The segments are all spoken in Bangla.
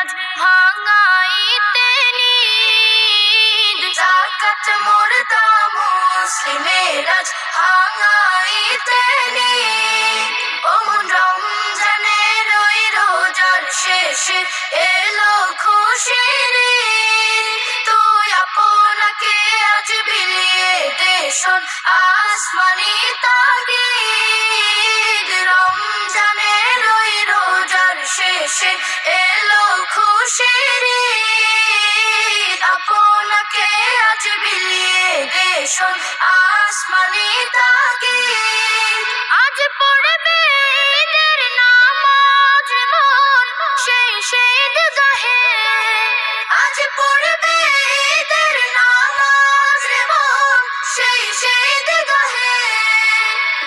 আজ ভাঙাইতে নিদ। জাকাত মুর্দা মুসলিমের আজ ভাঙাইতে নিদ। ওমন রমজানের ওই রোজার শেষে এলো খুশির দেশন আসমানি তাগি রমজানের ওই রোজার শেষে এলো খুশির আপনাকে আজ বিলিয়ে দেশন, আসমানি তাগি আজ পড়বে ঈদের মন, সেই সেই গাহে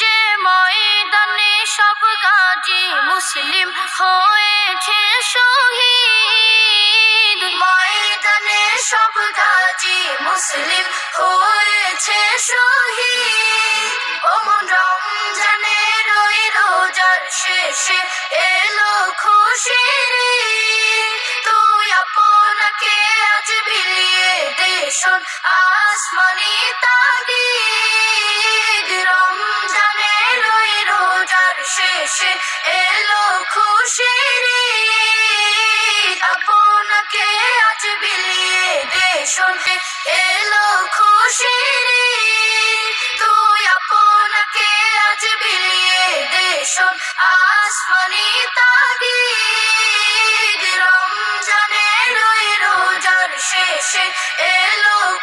যে ময়দানে সব গাজী মুসলিম হয়েছে শহীদ। ময়দানে সব গাজী মুসলিম হয়েছে শহীদ। ওমন রমজানের ওই রোজার শেষে এলো খুশির দেশন আসমানি তাগি রমজানের ওই রোজার শেষে এলো খুশির আপনাকে আজ বিলিয়ে দেশন এলো খুশির তুই আপনাকে আজ বিলিয়ে দেশন আসমানি তাগি রমজানের ওই রোজার শেষে